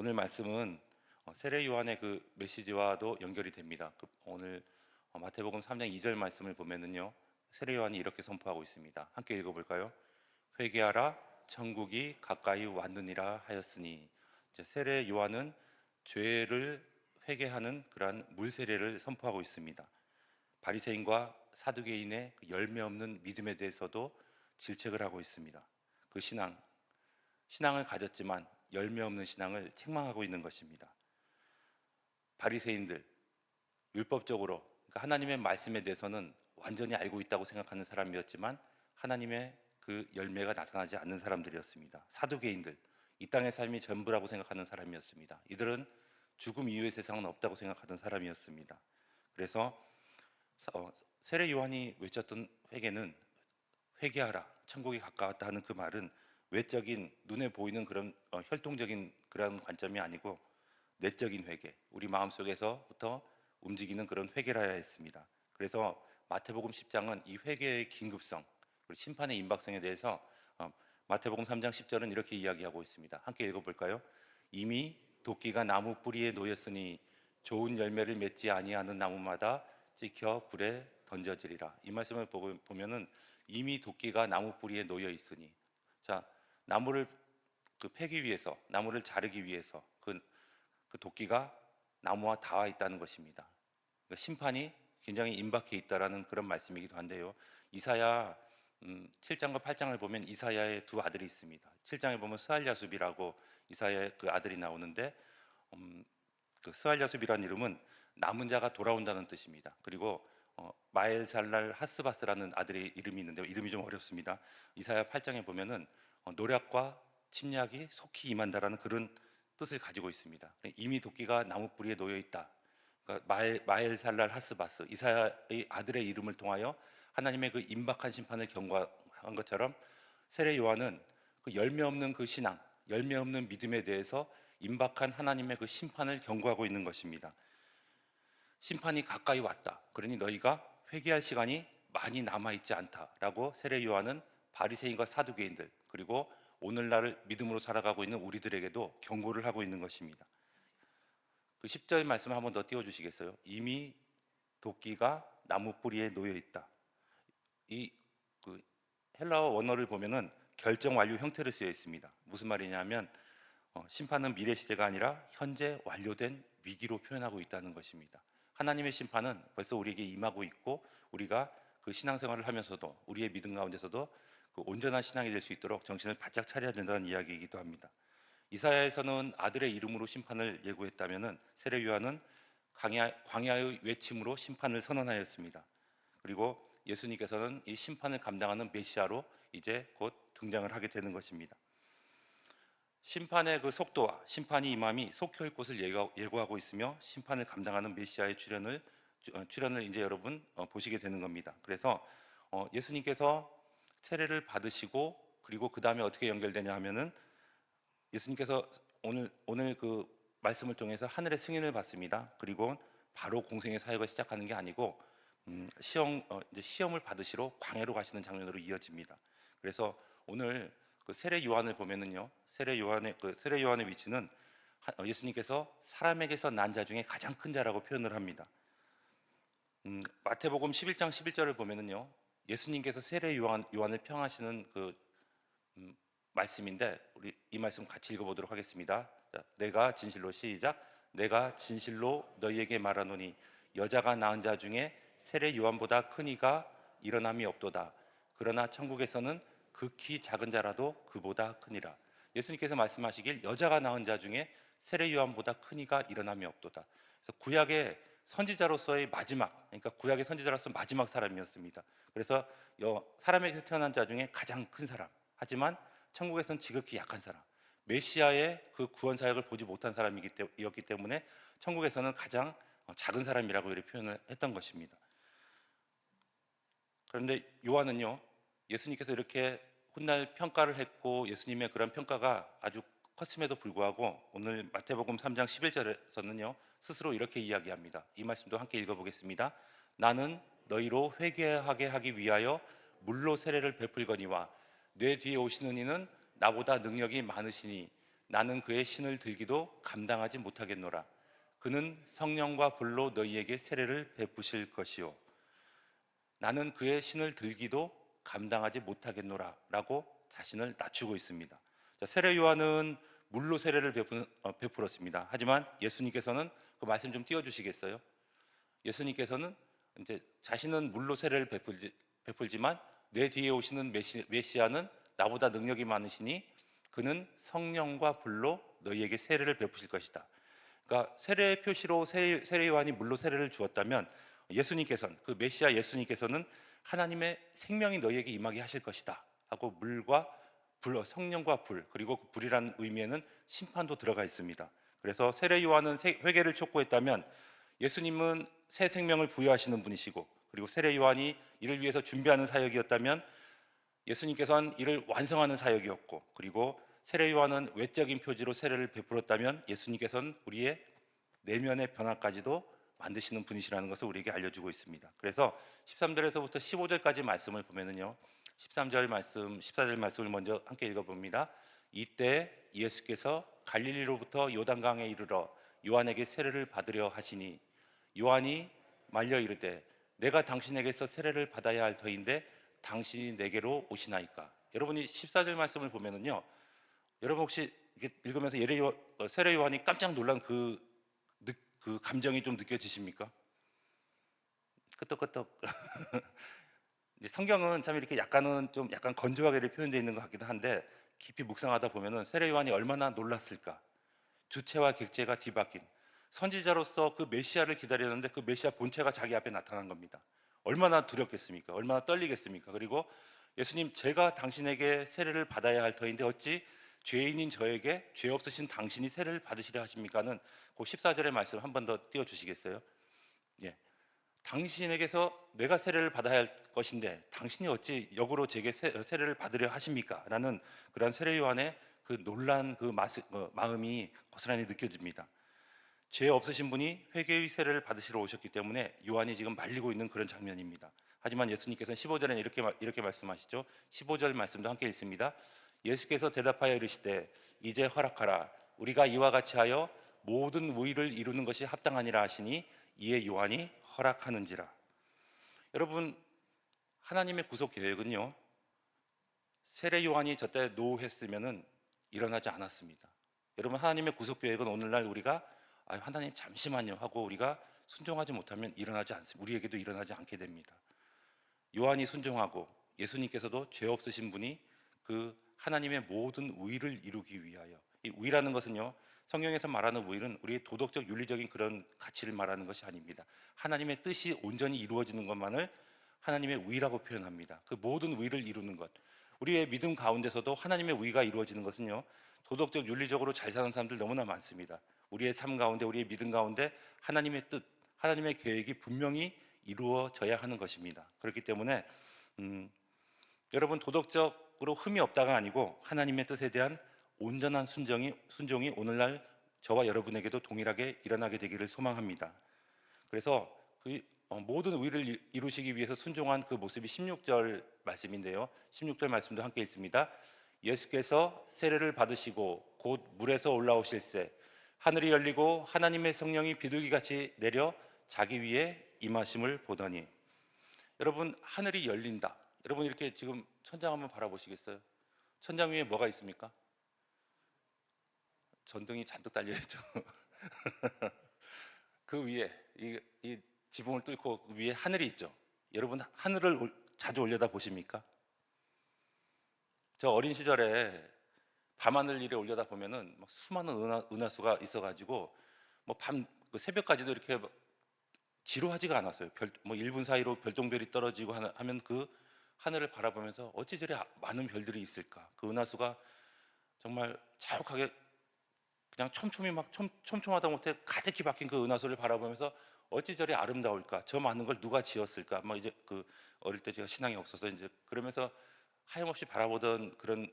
오늘 말씀은 어, 세례 요한의 그 메시지와도 연결이 됩니다. 그 오늘 어, 마태복음 3장 2절 말씀을 보면은요. 세례 요한이 이렇게 선포하고 있습니다. 함께 읽어 볼까요? 회개하라 천국이 가까이 왔느니라 하였으니 세례 요한은 죄를 회개하는 그러한 물 세례를 선포하고 있습니다. 바리새인과 사두개인의 그 열매 없는 믿음에 대해서도 질책을 하고 있습니다. 그 신앙 신앙을 가졌지만 열매 없는 신앙을 책망하고 있는 것입니다. 바리새인들 율법적으로 그러니까 하나님의 말씀에 대해서는 완전히 알고 있다고 생각하는 사람이었지만 하나님의 그 열매가 나타나지 않는 사람들이었습니다. 사두개인들 이 땅의 삶이 전부라고 생각하는 사람이었습니다. 이들은 죽음 이후의 세상은 없다고 생각하던 사람이었습니다. 그래서 사- 어, 세례 요한이 외쳤던 회개는 회개하라 천국이 가까웠다 하는 그 말은 외적인 눈에 보이는 그런 어, 혈통적인 그런 관점이 아니고 내적인 회개 우리 마음 속에서부터 움직이는 그런 회개라야 했습니다. 그래서 마태복음 10장은 이 회개의 긴급성 그리고 심판의 임박성에 대해서 어, 마태복음 3장 10절은 이렇게 이야기하고 있습니다. 함께 읽어볼까요? 이미 도끼가 나무 뿌리에 놓였으니 좋은 열매를 맺지 아니하는 나무마다 찍혀 불에 던져지리라. 이 말씀을 보면은 이미 도끼가 나무 뿌리에 놓여 있으니 자 나무를 그 패기 위해서 나무를 자르기 위해서 그, 그 도끼가 나무와 닿아 있다는 것입니다. 그러니까 심판이 굉장히 임박해 있다라는 그런 말씀이기도 한데요. 이사야 음, 7장과 8장을 보면 이사야의 두 아들이 있습니다. 7장에 보면 스알야숲이라고 이사야의 그 아들이 나오는데 음, 그 스알야숲이라는 이름은 남은 자가 돌아온다는 뜻입니다. 그리고 어, 마엘살랄 하스바스라는 아들의 이름이 있는데 이름이 좀 어렵습니다. 이사야 8장에 보면은 어, 노략과 침략이 속히 임한다라는 그런 뜻을 가지고 있습니다. 이미 도끼가 나무 뿌리에 놓여 있다. 그러니까 마엘, 마엘살랄 하스바스 이사야의 아들의 이름을 통하여 하나님의 그 임박한 심판을 경고한 것처럼 세례 요한은 그 열매 없는 그 신앙, 열매 없는 믿음에 대해서 임박한 하나님의 그 심판을 경고하고 있는 것입니다. 심판이 가까이 왔다. 그러니 너희가 회개할 시간이 많이 남아 있지 않다라고 세례 요한은 바리새인과 사두개인들 그리고 오늘날을 믿음으로 살아가고 있는 우리들에게도 경고를 하고 있는 것입니다. 그 10절 말씀 한번 더 띄워 주시겠어요? 이미 도끼가 나무 뿌리에 놓여 있다. 이 그 헬라어 원어를 보면은 결정 완료 형태로 쓰여 있습니다. 무슨 말이냐면 어, 심판은 미래 시제가 아니라 현재 완료된 위기로 표현하고 있다는 것입니다. 하나님의 심판은 벌써 우리에게 임하고 있고 우리가 그 신앙생활을 하면서도 우리의 믿음 가운데서도 그 온전한 신앙이 될 수 있도록 정신을 바짝 차려야 된다는 이야기이기도 합니다. 이사야에서는 아들의 이름으로 심판을 예고했다면은 세례 요한은 광야, 광야 의 외침으로 심판을 선언하였습니다. 그리고 예수님께서는 이 심판을 감당하는 메시아로 이제 곧 등장을 하게 되는 것입니다. 심판의 그 속도와 심판이 임함이 곳을 예고- 예고하고 있으며 심판을 감당하는 메시아의 출현을 어, 출현을 이제 여러분 어, 보시게 되는 겁니다. 그래서 어, 예수님께서 세례를 받으시고 그리고 그 다음에 어떻게 연결되냐 하면은 예수님께서 오늘 오늘 그 말씀을 통해서 하늘의 승인을 받습니다. 그리고 바로 공생의 사역을 시작하는 게 아니고 음, 시험 어, 이제 시험을 받으시러 광야로 가시는 장면으로 이어집니다. 그래서 오늘 그 세례 요한을 보면은요, 세례 요한의 그 세례 요한의 위치는 하- 어, 예수님께서 사람에게서 난 자 중에 가장 큰 자라고 표현을 합니다. 음, 마태복음 11장 11절을 보면은요, 예수님께서 세례 요한 요한 을 평하시는 그 음, 말씀인데 우리 이 말씀 같이 읽어보도록 하겠습니다. 자, 내가 진실로 시작. 내가 진실로 너희에게 말하노니 여자가 낳은 자 중에 세례 요한보다 큰 이가 일어남이 없도다. 그러나 천국에서는 극히 작은 자라도 그보다 크니라. 예수님께서 말씀하시길 여자가 낳은 자 중에 세례 요한보다 큰 이가 일어남이 없도다. 그래서 구약의 선지자로서의 마지막, 그러니까 구약의 선지자로서 마지막 사람이었습니다. 그래서 여- 사람에게서 태어난 자 중에 가장 큰 사람. 하지만 천국에서는 지극히 약한 사람. 메시아의 그 구원 사역을 보지 못한 사람이었기 때문에 천국에서는 가장 어, 작은 사람이라고 이렇게 표현을 했던 것입니다. 그런데 요한은요, 예수님께서 이렇게 훗날 평가를 했고 예수님의 그런 평가가 아주 컸음에도 불구하고 오늘 마태복음 3장 11절에서는요 스스로 이렇게 이야기합니다. 이 말씀도 함께 읽어보겠습니다. 나는 너희로 회개하게 하기 위하여 물로 세례를 베풀거니와 내 뒤에 오시는 이는 나보다 능력이 많으시니 나는 그의 신을 들기도 감당하지 못하겠노라. 그는 성령과 불로 너희에게 세례를 베푸실 것이요. 나는 그의 신을 들기도 감당하지 못하겠노라라고 자신을 낮추고 있습니다. 자, 세례 요한은 물로 세례를 어, 베풀었습니다. 하지만 예수님께서는 그 말씀 좀 띄워주시겠어요? 예수님께서는 이제 자신은 물로 세례를 베풀지, 베풀지만 내 뒤에 오시는 메시, 메시 아는 나보다 능력이 많으시니 그는 성령과 불로 너희에게 세례를 베푸실 것이다. 그러니까 세례 표시로 세례, 세례 요한이 물로 세례를 주었다면 예수님께서는 그 메시아 예수님께서는 하나님의 생명이 너희에게 임하게 하실 것이다 하고 물과 불 성령과 불 그리고 그 불이라는 의미에는 심판도 들어가 있습니다. 그래서 세례 요한은 세- 회개를 촉구했다면 예수님은 새 생명을 부여하시는 분이시고 그리고 세례 요한이 이를 위해서 준비하는 사역이었다면 예수님께서는 이를 완성하는 사역이었고 그리고 세례 요한은 외적인 표지로 세례를 베풀었다면 예수님께서는 우리의 내면의 변화까지도 만드시는 분이시라는 것을 우리에게 알려주고 있습니다. 그래서 13절에서부터 15절까지 말씀을 보면은요. 13절 말씀, 14절 말씀을 먼저 함께 읽어봅니다. 이때 예수께서 갈릴리로부터 요단강에 이르러 요한에게 세례를 받으려 하시니 요한이 말려 이르되 내가 당신에게서 세례를 받아야 할 터인데 당신이 내게로 오시나이까. 여러분이 14절 말씀을 보면은요. 여러분 혹시 읽으면서 요- 어, 세례 요한이 깜짝 놀란 그, 느- 그 감정이 좀 느껴지십니까? 끄떡끄떡. 성경은 참 이렇게 약간은 좀 약간 건조하게 표현되어 있는 것 같기도 한데 깊이 묵상하다 보면은 세례 요한이 얼마나 놀랐을까. 주체와 객체가 뒤바뀐 선지자로서 그 메시아를 기다렸는데 그 메시아 본체가 자기 앞에 나타난 겁니다. 얼마나 두렵겠습니까? 얼마나 떨리겠습니까? 그리고 예수님 제가 당신에게 세례를 받아야 할 터인데 어찌 죄인인 저에게 죄 없으신 당신이 세례를 받으시려 하십니까는 그 14절의 말씀 한 번 더 띄워 주시겠어요? 예. 당신에게서 내가 세례를 받아야 할 것인데 당신이 어찌 역으로 제게 세, 세례를 받으려 하십니까? 라는 그런 세례 요한의 그 놀란 그 마스, 어, 마음이 고스란히 느껴집니다. 죄 없으신 분이 회개의 세례를 받으시러 오셨기 때문에 요한이 지금 말리고 있는 그런 장면입니다. 하지만 예수님께서는 15절에는 이렇게 말- 이렇게 말씀하시죠. 15절 말씀도 함께 읽습니다. 예수께서 대답하여 이르시되 이제 허락하라 우리가 이와 같이 하여 모든 의를 이루는 것이 합당하니라 하시니 이에 요한이 허락하는지라. 여러분 하나님의 구속 계획은요. 세례 요한이 저때 노했으면은 일어나지 않았습니다. 여러분 하나님의 구속 계획은 오늘날 우리가 아, 하나님 잠시만요 하고 우리가 순종하지 못하면 일어나지 않습니다. 우리에게도 일어나지 않게 됩니다. 요한이 순종하고 예수님께서도 죄 없으신 분이 그 하나님의 모든 의를 이루기 위하여 이 의라는 것은요 성경에서 말하는 의는 우리의 도덕적 윤리적인 그런 가치를 말하는 것이 아닙니다. 하나님의 뜻이 온전히 이루어지는 것만을 하나님의 의라고 표현합니다. 그 모든 의를 이루는 것. 우리의 믿음 가운데서도 하나님의 의가 이루어지는 것은요 도덕적 윤리적으로 잘 사는 사람들 너무나 많습니다. 우리의 삶 가운데 우리의 믿음 가운데 하나님의 뜻, 하나님의 계획이 분명히 이루어져야 하는 것입니다. 그렇기 때문에 음, 여러분 도덕적으로 흠이 없다가 아니고 하나님의 뜻에 대한 온전한 순종이 순종이 오늘날 저와 여러분에게도 동일하게 일어나게 되기를 소망합니다. 그래서 그 어, 모든 의를 이- 이루시기 위해서 순종한 그 모습이 16절 말씀인데요. 16절 말씀도 함께 읽습니다. 예수께서 세례를 받으시고 곧 물에서 올라오실새 하늘이 열리고 하나님의 성령이 비둘기같이 내려 자기 위에 임하심을 보더니 여러분 하늘이 열린다. 여러분 이렇게 지금 천장 한번 바라보시겠어요? 천장 위에 뭐가 있습니까? 전등이 잔뜩 달려 있죠. 그 위에 이, 이 지붕을 뚫고 그 위에 하늘이 있죠. 여러분 하늘을 올- 자주 올려다 보십니까? 저 어린 시절에 밤하늘 일에 올려다 보면은 막 수많은 은하, 은하수가 있어가지고 뭐 밤 그 새벽까지도 이렇게 막 지루하지가 않았어요. 별, 뭐 1분 사이로 별똥별이 떨어지고 하면 그 하늘을 바라보면서 어찌 저리 아- 많은 별들이 있을까? 그 은하수가 정말 자욱하게 그냥 촘촘히 막 촘, 촘촘하다 못해 가득히 박힌 그 은하수를 바라보면서 어찌 저리 아름다울까? 저 많은 걸 누가 지었을까? 뭐 이제 그 어릴 때 제가 신앙이 없어서 이제 그러면서 하염없이 바라보던 그런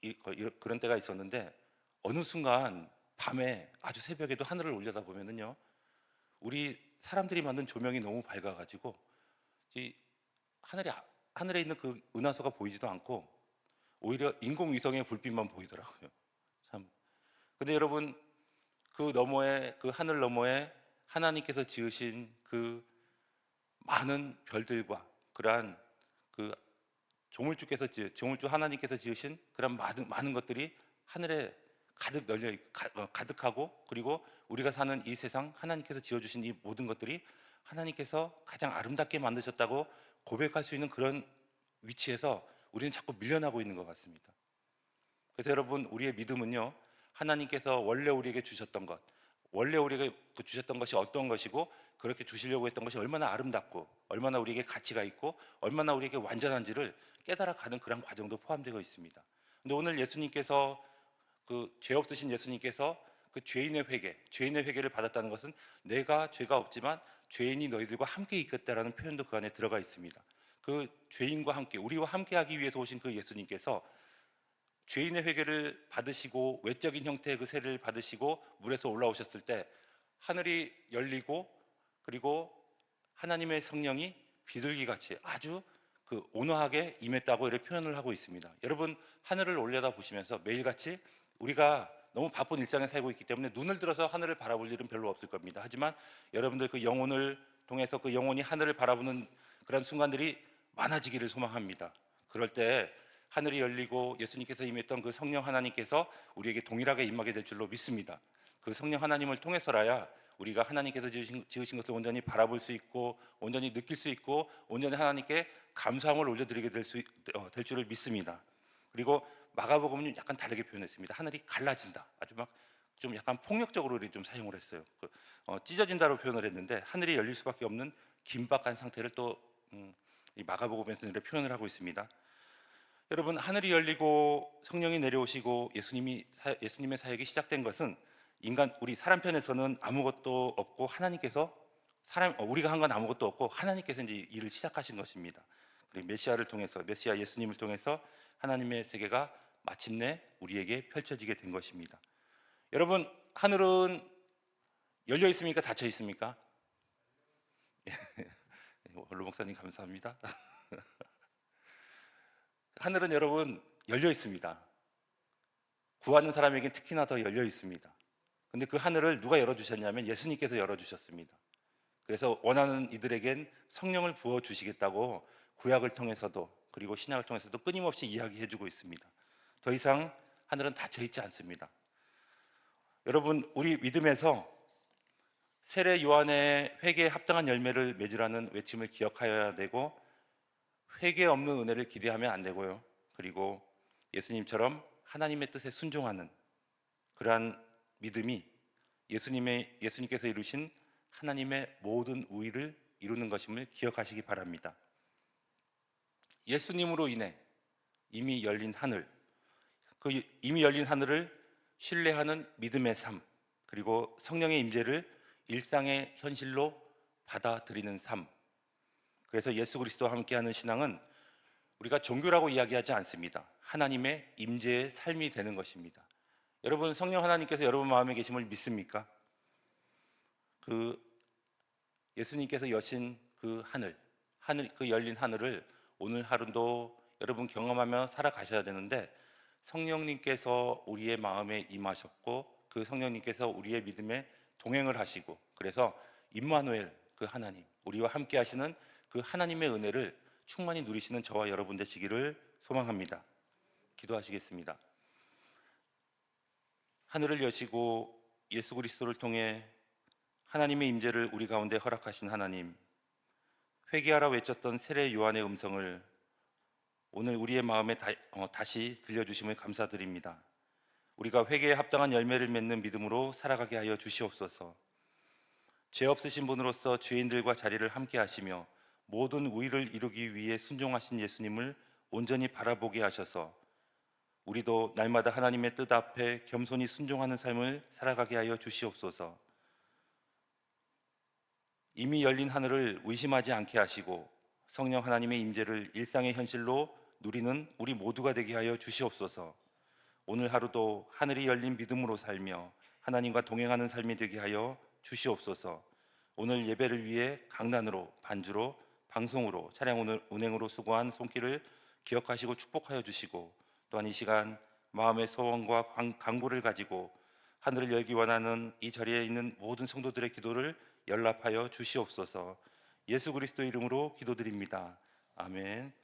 이, 그런 때가 있었는데 어느 순간 밤에 아주 새벽에도 하늘을 올려다 보면은요 우리 사람들이 만든 조명이 너무 밝아가지고 이 하늘에 하늘에 있는 그 은하수가 보이지도 않고 오히려 인공위성의 불빛만 보이더라고요. 참 근데 여러분 그 너머에 그 하늘 너머에 하나님께서 지으신 그 많은 별들과 그러한 그 조물주께서 지 조물주 하나님께서 지으신 그런 많은 많은 것들이 하늘에 가득 널려 어, 가득하고 그리고 우리가 사는 이 세상 하나님께서 지어 주신 이 모든 것들이 하나님께서 가장 아름답게 만드셨다고 고백할 수 있는 그런 위치에서 우리는 자꾸 밀려나고 있는 것 같습니다. 그래서 여러분 우리의 믿음은요 하나님께서 원래 우리에게 주셨던 것 원래 우리에게 그 주셨던 것이 어떤 것이고 그렇게 주시려고 했던 것이 얼마나 아름답고 얼마나 우리에게 가치가 있고 얼마나 우리에게 완전한지를 깨달아가는 그런 과정도 포함되어 있습니다. 근데 오늘 예수님께서 그 죄 없으신 예수님께서 그 죄인의 회개, 죄인의 회개를 받았다는 것은 내가 죄가 없지만 죄인이 너희들과 함께 있겠다라는 표현도 그 안에 들어가 있습니다. 그 죄인과 함께 우리와 함께 하기 위해서 오신 그 예수님께서 죄인의 회개를 받으시고 외적인 형태의 그 세를 받으시고 물에서 올라오셨을 때 하늘이 열리고 그리고 하나님의 성령이 비둘기 같이 아주 그 온화하게 임했다고 이렇게 표현을 하고 있습니다. 여러분 하늘을 올려다 보시면서 매일같이 우리가 너무 바쁜 일상에 살고 있기 때문에 눈을 들어서 하늘을 바라볼 일은 별로 없을 겁니다. 하지만 여러분들 그 영혼을 통해서 그 영혼이 하늘을 바라보는 그런 순간들이 많아지기를 소망합니다. 그럴 때 하늘이 열리고 예수님께서 임했던 그 성령 하나님께서 우리에게 동일하게 임하게 될 줄로 믿습니다. 그 성령 하나님을 통해서라야 우리가 하나님께서 지으신, 지으신 것을 온전히 바라볼 수 있고 온전히 느낄 수 있고 온전히 하나님께 감사함을 올려드리게 될, 수, 있- 어, 될 줄을 믿습니다. 그리고 마가복음은 약간 다르게 표현했습니다. 하늘이 갈라진다. 아주 막 좀 약간 폭력적으로 좀 사용을 했어요. 그, 어, 찢어진다로 표현을 했는데 하늘이 열릴 수밖에 없는 긴박한 상태를 또 음, 이 마가복음에서 표현을 하고 있습니다. 여러분 하늘이 열리고 성령이 내려오시고 예수님이 사- 예수님의 사역이 시작된 것은 인간 우리 사람 편에서는 아무것도 없고 하나님께서 사람 어, 우리가 한 건 아무것도 없고 하나님께서 이제 일을 시작하신 것입니다. 그리고 메시아를 통해서 메시아 예수님을 통해서 하나님의 세계가 마침내 우리에게 펼쳐지게 된 것입니다. 여러분 하늘은 열려 있습니까? 닫혀 있습니까? 원로 목사님 감사합니다. 하늘은 여러분 열려 있습니다. 구하는 사람에게 특히나 더 열려 있습니다. 근데 그 하늘을 누가 열어 주셨냐면 예수님께서 열어 주셨습니다. 그래서 원하는 이들에겐 성령을 부어 주시겠다고 구약을 통해서도 그리고 신약을 통해서도 끊임없이 이야기해 주고 있습니다. 더 이상 하늘은 닫혀 있지 않습니다. 여러분 우리 믿음에서 세례 요한의 회개에 합당한 열매를 맺으라는 외침을 기억하여야 되고 회개 없는 은혜를 기대하면 안 되고요. 그리고 예수님처럼 하나님의 뜻에 순종하는 그러한 믿음이 예수님의 예수님께서 이루신 하나님의 모든 우위를 이루는 것임을 기억하시기 바랍니다. 예수님으로 인해 이미 열린 하늘, 그 이미 열린 하늘을 신뢰하는 믿음의 삶, 그리고 성령의 임재를 일상의 현실로 받아들이는 삶. 그래서 예수 그리스도와 함께하는 신앙은 우리가 종교라고 이야기하지 않습니다. 하나님의 임재의 삶이 되는 것입니다. 여러분 성령 하나님께서 여러분 마음에 계심을 믿습니까? 그 예수님께서 여신 그 하늘, 하늘 그 열린 하늘을 오늘 하루도 여러분 경험하며 살아가셔야 되는데 성령님께서 우리의 마음에 임하셨고 그 성령님께서 우리의 믿음에 동행을 하시고 그래서 임마누엘 그 하나님 우리와 함께 하시는 그 하나님의 은혜를 충만히 누리시는 저와 여러분 되시기를 소망합니다. 기도하시겠습니다. 하늘을 여시고 예수 그리스도를 통해 하나님의 임재를 우리 가운데 허락하신 하나님 회개하라 외쳤던 세례 요한의 음성을 오늘 우리의 마음에 다, 어, 다시 들려주심을 감사드립니다. 우리가 회개에 합당한 열매를 맺는 믿음으로 살아가게 하여 주시옵소서. 죄 없으신 분으로서 죄인들과 자리를 함께 하시며 모든 우위를 이루기 위해 순종하신 예수님을 온전히 바라보게 하셔서 우리도 날마다 하나님의 뜻 앞에 겸손히 순종하는 삶을 살아가게 하여 주시옵소서. 이미 열린 하늘을 의심하지 않게 하시고 성령 하나님의 임재를 일상의 현실로 누리는 우리 모두가 되게 하여 주시옵소서. 오늘 하루도 하늘이 열린 믿음으로 살며 하나님과 동행하는 삶이 되게 하여 주시옵소서. 오늘 예배를 위해 강단으로 반주로 방송으로 차량 운행- 운행으로 수고한 손길을 기억하시고 축복하여 주시고 또한 이 시간 마음의 소원과 관- 간구를 가지고 하늘을 열기 원하는 이 자리에 있는 모든 성도들의 기도를 연락하여 주시옵소서. 예수 그리스도 이름으로 기도드립니다. 아멘.